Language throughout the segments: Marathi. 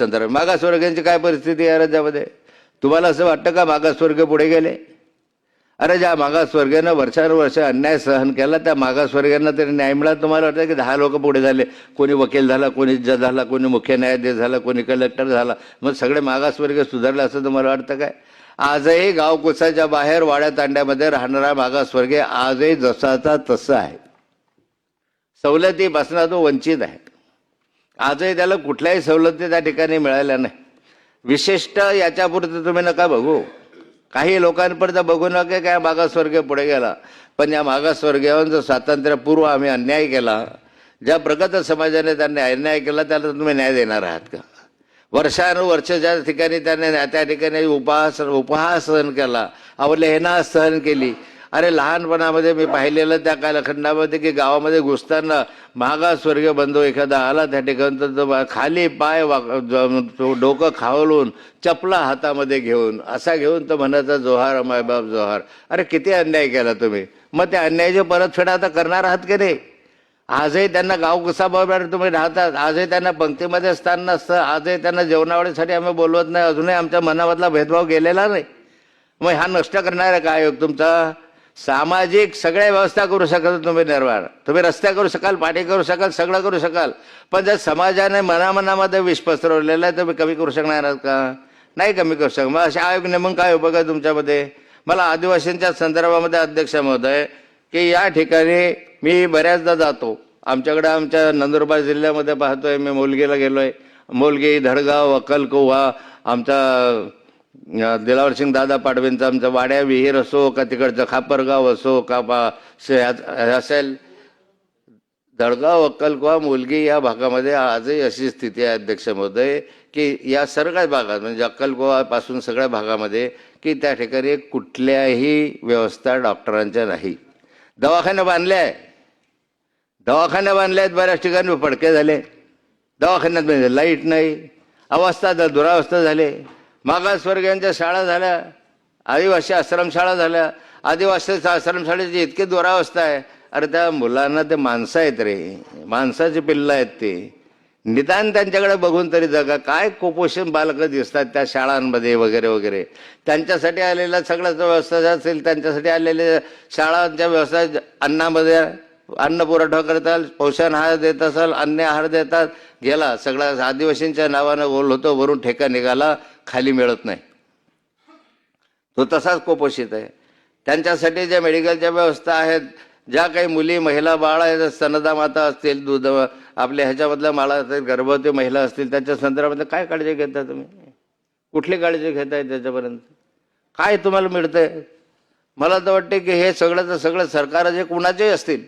संदर्भ मागासवर्गांची काय परिस्थिती आहे राज्यामध्ये? तुम्हाला असं वाटतं का मागासवर्ग पुढे गेले? अरे ज्या मागासवर्गानं वर्षानुवर्ष अन्याय सहन केला त्या मागासवर्गांना तरी न्याय मिळाला. तुम्हाला वाटतं की दहा लोक पुढे झाले. कोणी वकील झाला कोणी जज झाला कोणी मुख्य न्यायाधीश झाला कोणी कलेक्टर झाला. मग सगळे मागासवर्ग सुधारले असं तुम्हाला वाटतं काय? आजही गावकुसाच्या बाहेर वाड्या तांड्यामध्ये राहणारा मागासवर्गीय आजही जसाचा तसा आहे. सवलतीपासून तो वंचित आहे आजही त्याला कुठल्याही सवलती त्या ठिकाणी मिळाल्या नाही. विशिष्ट याच्यापुरतं तुम्ही नका बघू. काही लोकांपर्यंत बघू नका काय मागासवर्गीय पुढे गेला. पण या मागासवर्गीयांचं स्वातंत्र्यपूर्व आम्ही अन्याय केला. ज्या प्रगत समाजाने त्यांनी अन्याय केला त्याला तुम्ही न्याय देणार आहात का? वर्षानुवर्ष ज्या ठिकाणी त्यांनी त्या ठिकाणी उपहास उपहास सहन केला अवलेहना सहन केली अरे लहानपणामध्ये मी पाहिलेलं त्या कालखंडामध्ये की गावामध्ये घुसताना मागासवर्गीय बंधू एखादा आला त्या ठिकाणी तर खाली पाय वाक- डोकं खावलून चपला हातामध्ये घेऊन असा घेऊन तो म्हणायचा जोहार मायबाप जोहार. अरे किती अन्याय केला तुम्ही. मग त्या अन्यायाची परतफेड आता करणार आहात की नाही? आजही त्यांना गाव कुसाबरोबर तुम्ही राहतात? आजही त्यांना पंक्तीमध्ये स्थान नसतं. आजही त्यांना जेवणावळीसाठी आम्ही बोलवत नाही. अजूनही आमच्या मनामधला भेदभाव गेलेला नाही. मग हा नष्ट करणारा काय योग तुमचा? सामाजिक सगळ्या व्यवस्था करू शकत तुम्ही निर्माण. तुम्ही रस्त्या करू शकाल पाठी करू शकाल सगळं करू शकाल. पण जर समाजाने मनामनामध्ये विष पसरवलेलं आहे तुम्ही कमी करू शकणार आहात का? नाही कमी करू शकत मग अशा आयोग नेमून काय उपयोग आहे तुमच्यामध्ये? मला आदिवासींच्या संदर्भामध्ये अध्यक्ष महोदय की या ठिकाणी मी बऱ्याचदा जातो. आमच्याकडे आमच्या नंदुरबार जिल्ह्यामध्ये पाहतोय मी मोलगीला गेलोय. मोलगी धडगाव अक्कलकोवा आमचा दिलावर सिंग दादा पाडवेंचा आमचा वाड्या विहीर असो का तिकडचं खापरगाव असो का बा असेल दडगाव अक्कलकुवा मुलगी या भागामध्ये आजही अशी स्थिती आहे अध्यक्ष महोदय की या सगळ्याच भागात म्हणजे अक्कलकुवापासून सगळ्या भागामध्ये की त्या ठिकाणी कुठल्याही व्यवस्था डॉक्टरांच्या नाही. दवाखाने बांधले आहे. दवाखाने बांधले आहेत बऱ्याच ठिकाणी फडके झाले. दवाखान्यात म्हणजे लाइट नाही. अवस्था दुरावस्था झाले. मागासवर्गीयांच्या शाळा झाल्या आदिवासी आश्रमशाळा झाल्या. आदिवासी आश्रमशाळेची इतकी दुरावस्था आहे. अरे त्या मुलांना ते माणसं आहेत रे. माणसाची पिल्लं आहेत ते. निदान त्यांच्याकडे बघून तरी जगा. काय कुपोषण बालकं दिसतात त्या शाळांमध्ये वगैरे वगैरे. त्यांच्यासाठी आलेला सगळ्याच व्यवस्था असेल त्यांच्यासाठी आलेल्या शाळांच्या व्यवस्था अन्नामध्ये अन्न पुरवठा करताल पोषण आहार देत असाल अन्न आहार देतात गेला. सगळा आदिवासींच्या नावानं बोल होतो वरून ठेका निघाला. खाली मिळत नाही. तो तसाच कुपोषित आहे. त्यांच्यासाठी ज्या मेडिकलच्या व्यवस्था आहेत ज्या काही मुली महिला बाळ आहेत स्तनदा माता असतील दूध आपल्या ह्याच्यामधल्या माळा असतील गर्भवती महिला असतील त्यांच्या संदर्भामध्ये काय काळजी घेता तुम्ही? कुठली काळजी घेताय त्याच्यापर्यंत? काय तुम्हाला मिळतंय? मला तर वाटते की हे सगळं तर सगळं सरकार जे कुणाचेही असतील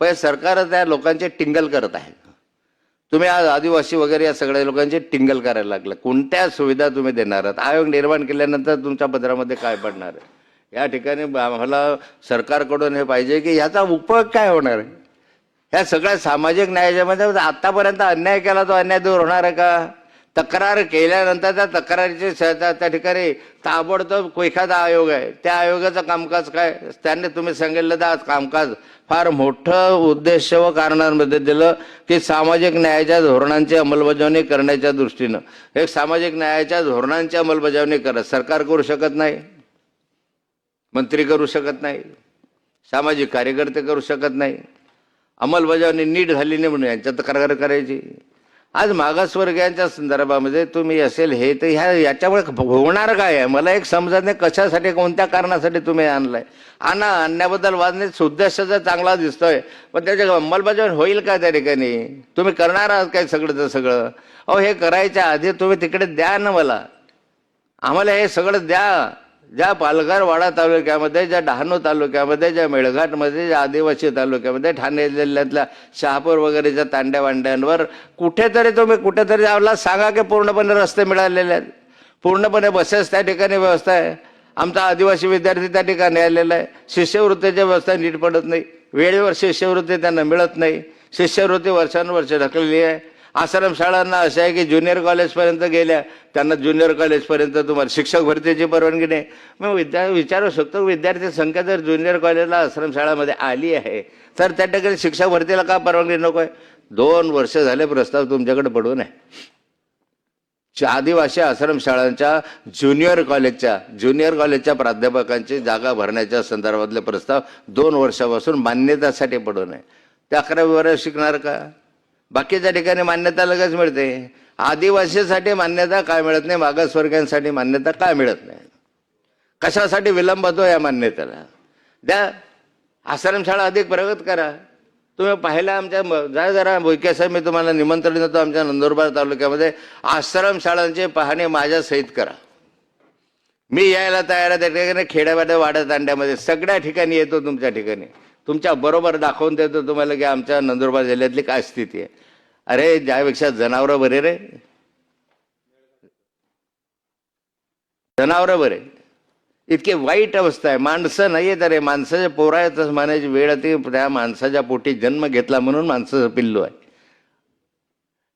पण सरकार त्या लोकांचे टिंगल करत आहे. तुम्ही आज आदिवासी वगैरे या सगळ्या लोकांचे टिंगल करायला लागलं. कोणत्या सुविधा तुम्ही देणार आहात? आयोग निर्माण केल्यानंतर तुमच्या पत्रामध्ये काय पडणार आहे? या ठिकाणी आम्हाला सरकारकडून हे पाहिजे की ह्याचा उपयोग काय होणार आहे? ह्या सगळ्या सामाजिक न्यायाच्या मध्ये आतापर्यंत अन्याय केला तो अन्याय दूर होणार आहे का? तक्रार केल्यानंतर त्या तक्रारीचे त्या त्या ठिकाणी ताबडतोब एखादा आयोग आहे. त्या आयोगाचं कामकाज काय? त्यांनी तुम्ही सांगितलं तर आज कामकाज फार मोठं उद्देश व कारणांमध्ये दिलं की सामाजिक न्यायाच्या धोरणांची अंमलबजावणी करण्याच्या दृष्टीनं. एक सामाजिक न्यायाच्या धोरणांची अंमलबजावणी करत सरकार करू शकत नाही मंत्री करू शकत नाही सामाजिक कार्यकर्ते करू शकत नाही. अंमलबजावणी नीट झाली नाही म्हणून यांच्यात तक्रार करायची. आज मागासवर्गीयांच्या संदर्भामध्ये तुम्ही असेल हे तर ह्या याच्यामुळे होणार काय आहे? मला एक समजत नाही कशासाठी कोणत्या कारणासाठी तुम्ही आणलाय. आणा आणण्याबद्दल वाजणे नाही उद्देश जर चांगला दिसतोय पण त्याच्या अंमलबजावणी होईल का त्या ठिकाणी? तुम्ही करणार आहात काय सगळं तर सगळं? अहो हे करायच्या आधी तुम्ही तिकडे द्या ना मला. आम्हाला हे सगळं द्या. ज्या पालघर वाडा तालुक्यामध्ये ज्या डहाणू तालुक्यामध्ये ज्या मेळघाटमध्ये ज्या आदिवासी तालुक्यामध्ये ठाणे जिल्ह्यातल्या शहापूर वगैरेच्या तांड्या वांड्यांवर कुठेतरी तुम्ही कुठेतरी आम्हाला सांगा की पूर्णपणे रस्ते मिळालेले आहेत. पूर्णपणे बसेस त्या ठिकाणी व्यवस्था आहे. आमचा आदिवासी विद्यार्थी त्या ठिकाणी आलेला आहे. शिष्यवृत्तीची व्यवस्था नीट पडत नाही. वेळेवर शिष्यवृत्ती त्यांना मिळत नाही. शिष्यवृत्ती वर्षानुवर्ष ढकलली आहे. आश्रमशाळांना असं आहे की ज्युनियर कॉलेजपर्यंत गेल्या त्यांना ज्युनियर कॉलेजपर्यंत तुम्हाला शिक्षक भरतीची परवानगी नाही. मग विद्या विचारू शकतो विद्यार्थी संख्या जर ज्युनियर कॉलेजला आश्रमशाळामध्ये आली आहे तर त्या ठिकाणी शिक्षक भरतीला का परवानगी नको आहे? दोन वर्ष झाले प्रस्ताव तुमच्याकडे पडून आहे श- आदिवासी आश्रमशाळांच्या ज्युनियर कॉलेजच्या ज्युनियर कॉलेजच्या प्राध्यापकांची जागा भरण्याच्या संदर्भातले प्रस्ताव दोन वर्षापासून मान्यतासाठी पडून आहे ते अकरावी वर्ष शिकणार का? बाकीच्या ठिकाणी मान्यता लगेच मिळते. आदिवासीसाठी मान्यता काय मिळत नाही मागासवर्गीयांसाठी मान्यता काय मिळत नाही. कशासाठी विलंब होतो या मान्यतेला? द्या आश्रमशाळा अधिक प्रगत करा. तुम्ही पाहिला आमच्या जा जरा बोयके साहेब मी तुम्हाला निमंत्रण देतो आमच्या नंदुरबार तालुक्यामध्ये. आश्रमशाळांची पाहणी माझ्या सहित करा. मी यायला तयार आहे त्या ठिकाणी खेड्यामध्ये वाड्या तांड्यामध्ये. सगळ्या ठिकाणी येतो तुमच्या ठिकाणी. तुमच्या बरोबर दाखवून देतो तुम्हाला की आमच्या नंदुरबार जिल्ह्यातली काय स्थिती आहे. अरे ज्यापेक्षा जनावरं बरे रे. जनावरं बरे. इतकी वाईट अवस्था आहे. माणसं नाही आहेत अरे माणसाच्या पोरायतच मानायची वेळ ती त्या माणसाच्या पोटी जन्म घेतला म्हणून माणसाचं पिल्लू आहे.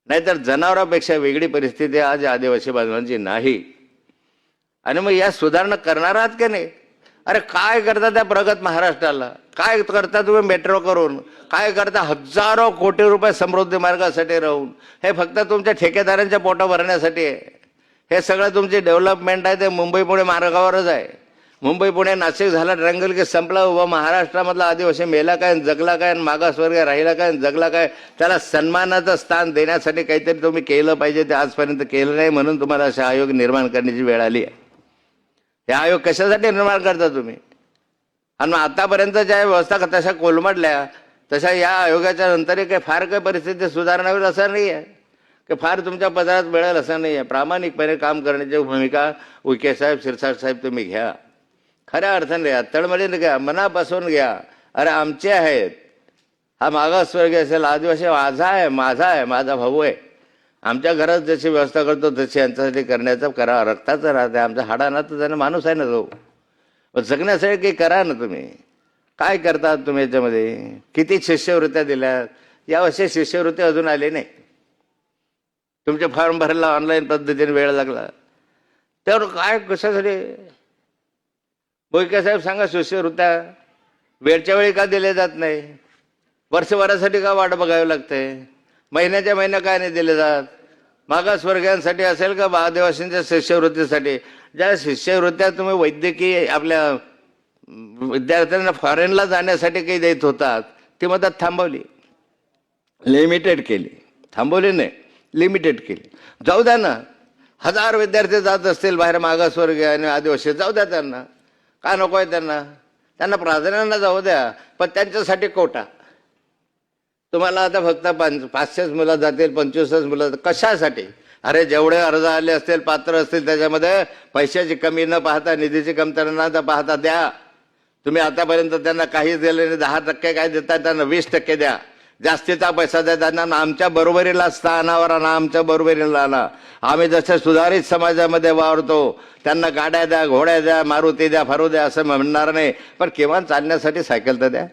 नाहीतर जनावरांपेक्षा वेगळी परिस्थिती आज आदिवासी बांधवांची नाही. आणि मग या सुधारणा करणार आहात का नाही? अरे काय करता त्या प्रगत महाराष्ट्राला? काय करता तुम्ही मेट्रो करून? काय करता हजारो कोटी रुपये समृद्धी मार्गासाठी राहून? हे फक्त तुमच्या ठेकेदारांच्या पोटा भरण्यासाठी आहे. हे सगळं तुमची डेव्हलपमेंट आहे ते मुंबई पुणे मार्गावरच आहे. मुंबई पुणे नाशिक झाला ट्रँगल की संपला व महाराष्ट्रामधला आदिवासी मेला काय जगला काय आणि मागासवर्गीय राहिला काय जगला काय? त्याला सन्मानाचं स्थान देण्यासाठी काहीतरी तुम्ही केलं पाहिजे ते आजपर्यंत केलं नाही म्हणून तुम्हाला असे आयोग निर्माण करण्याची वेळ आली आहे. हे आयोग कशासाठी निर्माण करता तुम्ही? आणि मग आतापर्यंत ज्या व्यवस्था तशा कोलमडल्या तशा या आयोगाच्या नंतर काही फार काही परिस्थिती सुधारणा होईल असं नाही आहे की फार तुमच्या पदरात मिळेल असं नाही आहे प्रामाणिकपणे काम करण्याची भूमिका उके साहेब शिरसाट साहेब तुम्ही घ्या. खऱ्या अर्थाने घ्या तळमळीने घ्या मनापासून घ्या. अरे आमचे आहेत. हा मागासवर्गीय असेल आदिवासी माझा आहे माझा आहे माझा भाऊ आहे. आमच्या घरात जशी व्यवस्था करतो तशी यांच्यासाठी करण्याचा करा रक्ताचा राहते आमच्या हाडाना तर त्याने माणूस आहे ना तो. जगण्यासाठी काही करा ना तुम्ही. काय करतात तुम्ही याच्यामध्ये? किती शिष्यवृत्त्या दिल्यात यावर्षी शिष्यवृत्ती अजून आले नाही. तुमचे फॉर्म भरायला ऑनलाईन पद्धतीने वेळ लागला. त्यावर काय कशासाठी? बोईके साहेब सांगा शिष्यवृत्त्या. वेळच्या वेळी का दिले जात नाही? वर्षभरासाठी का वाट बघावी लागते? महिन्याच्या महिन्या काय नाही दिले जात. मागासवर्गीयांसाठी असेल का आदिवासींच्या शिष्यवृत्तीसाठी? ज्या शिष्यवृत्त्या तुम्ही वैद्यकीय आपल्या विद्यार्थ्यांना फॉरेनला जाण्यासाठी काही देत होतात ती मदत थांबवली. लिमिटेड केली. थांबवली नाही. लिमिटेड केली. जाऊ द्या ना. हजार विद्यार्थी जात असतील बाहेर मागासवर्गीय आणि आदिवासी जाऊ द्या त्यांना. काय नको आहे त्यांना? त्यांना प्राधान्यानं जाऊ द्या पण त्यांच्यासाठी कोटा. तुम्हाला आता फक्त पाच पाचशेच मुलं जातील पंचवीसच मुलं कशासाठी? अरे जेवढे अर्ज आले असतील पात्र असतील त्याच्यामध्ये पैशाची कमी न पाहता निधीची कमतरता न पाहता द्या. तुम्ही आतापर्यंत त्यांना काहीच दिले नाही. दहा टक्के काय देता त्यांना वीस टक्के द्या. जास्तीचा पैसा द्या. त्यांना आमच्या बरोबरीला स्थानावर आणा आमच्या बरोबरीला आणा. आम्ही जसे सुधारित समाजामध्ये वावरतो त्यांना गाड्या द्या घोड्या द्या मारुती द्या फारू द्या असं म्हणणार नाही. पण किमान चालण्यासाठी सायकल तर द्या.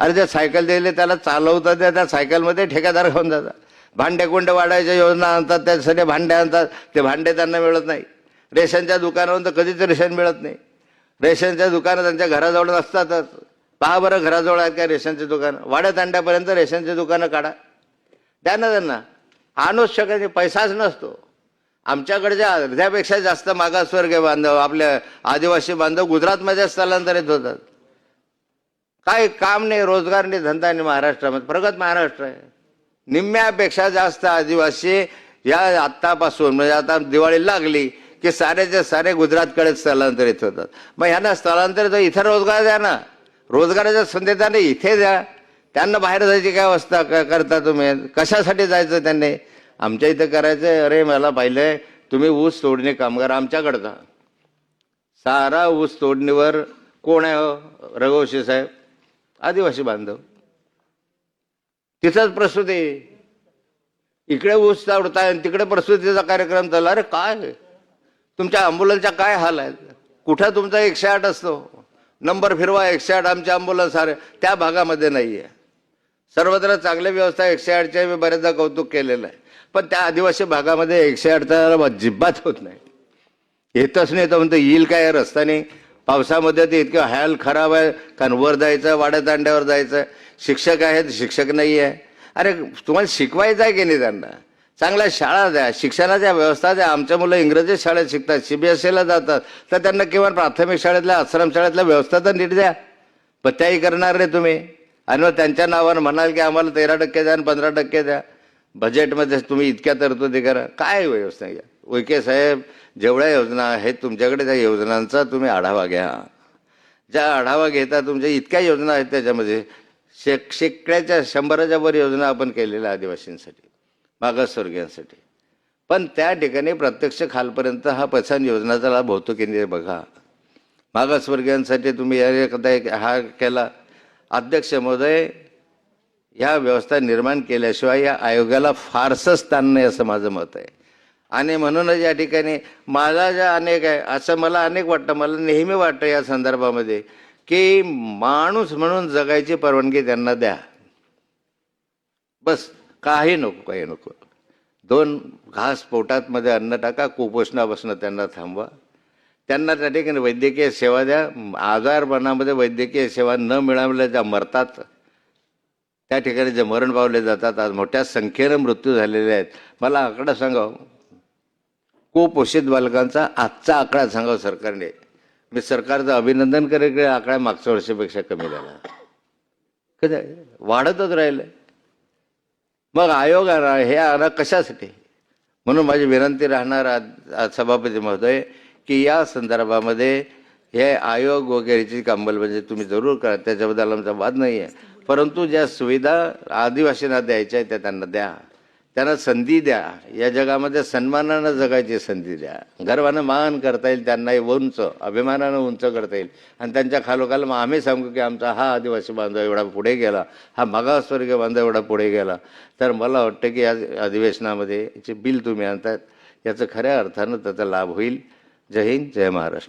अरे जे सायकल दिले त्याला चालवतात त्या त्या सायकलमध्ये ठेकेदार घेऊन जातात. भांडे कुंडे वाढायच्या योजना आणतात त्यासाठी भांडे आणतात. ते भांडे त्यांना मिळत नाही. रेशनच्या दुकानावरून तर कधीच रेशन मिळत नाही. रेशनच्या दुकानं त्यांच्या घराजवळ असतातच पहा बरं घराजवळ आहेत का रेशनचे दुकानं? वाड्यात अंड्यापर्यंत रेशनचे दुकानं काढा. द्या ना त्यांना. आणूच शकत नाही पैसाच नसतो. आमच्याकडच्या अर्ध्यापेक्षा जास्त मागासवर्गीय बांधव आपल्या आदिवासी बांधव गुजरातमध्ये स्थलांतरित होतात. काय काम नाही रोजगार नाही धंदा नाही महाराष्ट्रामध्ये. प्रगत महाराष्ट्र आहे. निम्म्यापेक्षा जास्त आदिवासी या आत्तापासून म्हणजे आता दिवाळी लागली की साऱ्याच्या सारे गुजरातकडे स्थलांतरित होतात. मग ह्यांना स्थलांतरित इथं रोजगार द्या ना. रोजगाराच्या संधी त्यांना इथे द्या. त्यांना बाहेर जायची काय अवस्था क- करता तुम्ही? कशासाठी जायचं त्यांनी? आमच्या इथं करायचं अरे मला पाहिलंय तुम्ही ऊस तोडणी कामगार आमच्याकडचा सारा ऊस तोडणीवर कोण आहे हो रघुवंशी साहेब? आदिवासी बांधव. तिथंच प्रसूती इकडे ऊस चावडताय आणि तिकडे प्रसूतीचा कार्यक्रम चालला. अरे काय? तुमच्या अँब्युलन्सच्या काय हाल आहेत कुठं तुमचा एकशे आठ असतो? नंबर फिरवा एकशे आठ आमच्या अँब्युलन्स अरे त्या भागामध्ये नाही आहे सर्वत्र चांगल्या व्यवस्था एकशे आठचे मी बऱ्याचदा कौतुक केलेलं आहे. पण त्या आदिवासी भागामध्ये एकशे आठचा अजिबात होत नाही. येतच नाही. तर म्हणतो येईल काय? रस्त्याने पावसामध्ये ते इतकं हॅल खराब आहे कारण वर जायचं वाड्या तांड्यावर जायचं. शिक्षक आहेत शिक्षक नाही आहे. अरे तुम्हाला शिकवायचं आहे की नाही त्यांना? चांगल्या शाळा द्या शिक्षणाच्या व्यवस्था द्या. आमच्या मुलं इंग्रजी शाळेत शिकतात सी बी एस सीला जातात. तर त्यांना किमान प्राथमिक शाळेतल्या आश्रम शाळेतल्या व्यवस्था तर नीट द्या. पण त्याही करणार नाही तुम्ही. आणि मग त्यांच्या नावानं म्हणाल की आम्हाला तेरा टक्के द्या आणि पंधरा टक्के द्या. बजेटमध्ये तुम्ही इतक्या तरतुदी करा. काय व्यवस्था घ्या के साहेब जेवढ्या योजना आहेत तुमच्याकडे त्या योजनांचा तुम्ही आढावा घ्या. ज्या आढावा घेता तुमच्या इतक्या योजना आहेत त्याच्यामध्ये शेक शेकड्याच्या शंभराच्या वर योजना आपण केलेल्या आदिवासींसाठी मागासवर्गीयांसाठी. पण त्या ठिकाणी प्रत्यक्ष खालपर्यंत हा पसंत योजनाचा लाभ होतो की नाही बघा. मागासवर्गीयांसाठी तुम्ही या एकदा एक हा केला. अध्यक्ष महोदय ह्या व्यवस्था निर्माण केल्याशिवाय या आयोगाला फारसं स्थान नाही असं माझं मत आहे. आणि म्हणूनच या ठिकाणी माझा ज्या अनेक आहे असं मला अनेक वाटतं मला नेहमी वाटतं या संदर्भामध्ये की माणूस म्हणून जगायची परवानगी त्यांना द्या. बस काही नको काही नको. दोन घास पोटातमध्ये अन्न टाका कुपोषणापासून त्यांना थांबवा. त्यांना त्या ठिकाणी वैद्यकीय सेवा द्या. आजारपणामध्ये वैद्यकीय सेवा न मिळाल्या ज्या मरतात त्या ठिकाणी जे मरण पावले जातात आज मोठ्या संख्येनं मृत्यू झालेले आहेत. मला आकडा सांगा हो. कुपोषित बालकांचा आजचा आकडा सांगाव सरकारने. मी सरकारचं अभिनंदन करेल की आकडा मागच्या वर्षीपेक्षा कमी झाला. कधी? वाढतच राहिलं मग आयोग आणा हे आणा कशासाठी? म्हणून माझी विनंती राहणार आज- सभापती महोदय की या संदर्भामध्ये हे आयोग वगैरेची अंमलबजावणी म्हणजे तुम्ही जरूर करा त्याच्याबद्दल आमचा वाद नाही आहे परंतु ज्या सुविधा आदिवासींना द्यायच्या आहेत त्या त्यांना द्या. त्यांना संधी द्या. या जगामध्ये सन्मानानं जगायची संधी द्या. गर्वानं मान करता येईल त्यांना उंच अभिमानानं उंच करता येईल. आणि त्यांच्या खालोखाल मग आम्ही सांगू की आमचा हा आदिवासी बांधव एवढा पुढे गेला हा मागासवर्गीय बांधव एवढा पुढे गेला. तर मला वाटतं की या अधिवेशनामध्ये याचे बिल तुम्ही आणतात याचं खऱ्या अर्थानं त्याचा लाभ होईल. जय हिंद जय महाराष्ट्र.